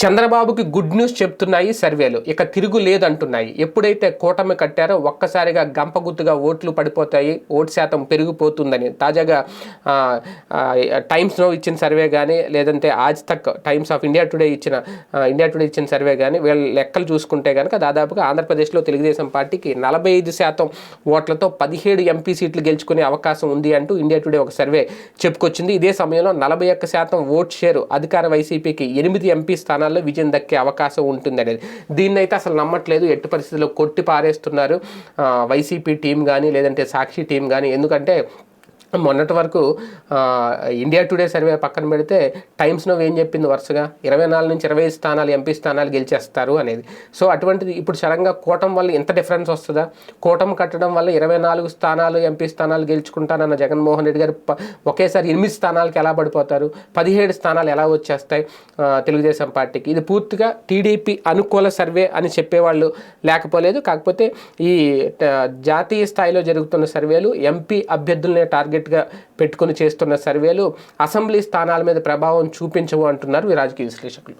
చంద్రబాబుకి good news చెప్తున్నాయి సర్వేలు. ఇక తిరుగు లేదంటున్నాయి. ఎప్పుడైతే కూటమి కట్టారో ఒక్కసారిగా గంపగుత్తుగా ఓట్లు పడిపోతాయి. ఓటు శాతం పెరిగిపోతుందని. తాజాగా టైమ్స్లో టైమ్స్ ఇచ్చిన సర్వే కానీ లేదంటే Aaj Tak Times of India today ఇచ్చిన ఇండియా టుడే ఇచ్చిన సర్వే కానీ వీళ్ళ లెక్కలు చూసుకుంటే కనుక దాదాపుగా ఆంధ్రప్రదేశ్లో తెలుగుదేశం పార్టీకి నలభై ఐదు శాతం ఓట్లతో పదిహేడు ఎంపీ సీట్లు గెలుచుకునే అవకాశం ఉంది అంటూ ఇండియా టుడే ఒక సర్వే చెప్పుకొచ్చింది. ఇదే సమయంలో నలభై ఒక్క శాతం ఓట్ షేరు అధికార వైసీపీకి ఎనిమిది ఎంపీ స్థానాల్లో విజయం దక్కే అవకాశం ఉంటుంది అనేది దీన్ని అయితే అసలు నమ్మట్లేదు. ఎట్టి పరిస్థితుల్లో కొట్టి పారేస్తున్నారు వైసీపీ టీం కానీ లేదంటే సాక్షి టీం కానీ ఎందుకంటే మొన్నటి వరకు ఇండియా టుడే సర్వే పక్కన పెడితే టైమ్స్ నో ఏం చెప్పింది వరుసగా? ఇరవై నాలుగు నుంచి ఇరవై ఐదు స్థానాలు ఎంపీ స్థానాలు గెలిచేస్తారు అనేది. సో అటువంటిది ఇప్పుడు సడన్గా కూటం వల్ల ఎంత డిఫరెన్స్ వస్తుందా? కూటం కట్టడం వల్ల ఇరవై నాలుగు స్థానాలు ఎంపీ స్థానాలు గెలుచుకుంటానన్న జగన్మోహన్ రెడ్డి గారు ఒకేసారి ఎనిమిది స్థానాలకు ఎలా పడిపోతారు? పదిహేడు స్థానాలు ఎలా వచ్చేస్తాయి? తెలుగుదేశం పార్టీకి. ఇది పూర్తిగా టీడీపీ అనుకూల సర్వే అని చెప్పేవాళ్ళు లేకపోలేదు. కాకపోతే ఈ జాతీయ స్థాయిలో జరుగుతున్న సర్వేలు ఎంపీ అభ్యర్థులనే టార్గెట్ టార్గెట్గా పెట్టుకొని చేస్తున్న సర్వేలు అసెంబ్లీ స్థానాల మీద ప్రభావం చూపించవు అంటున్నారు ఈ రాజకీయ విశ్లేషకులు.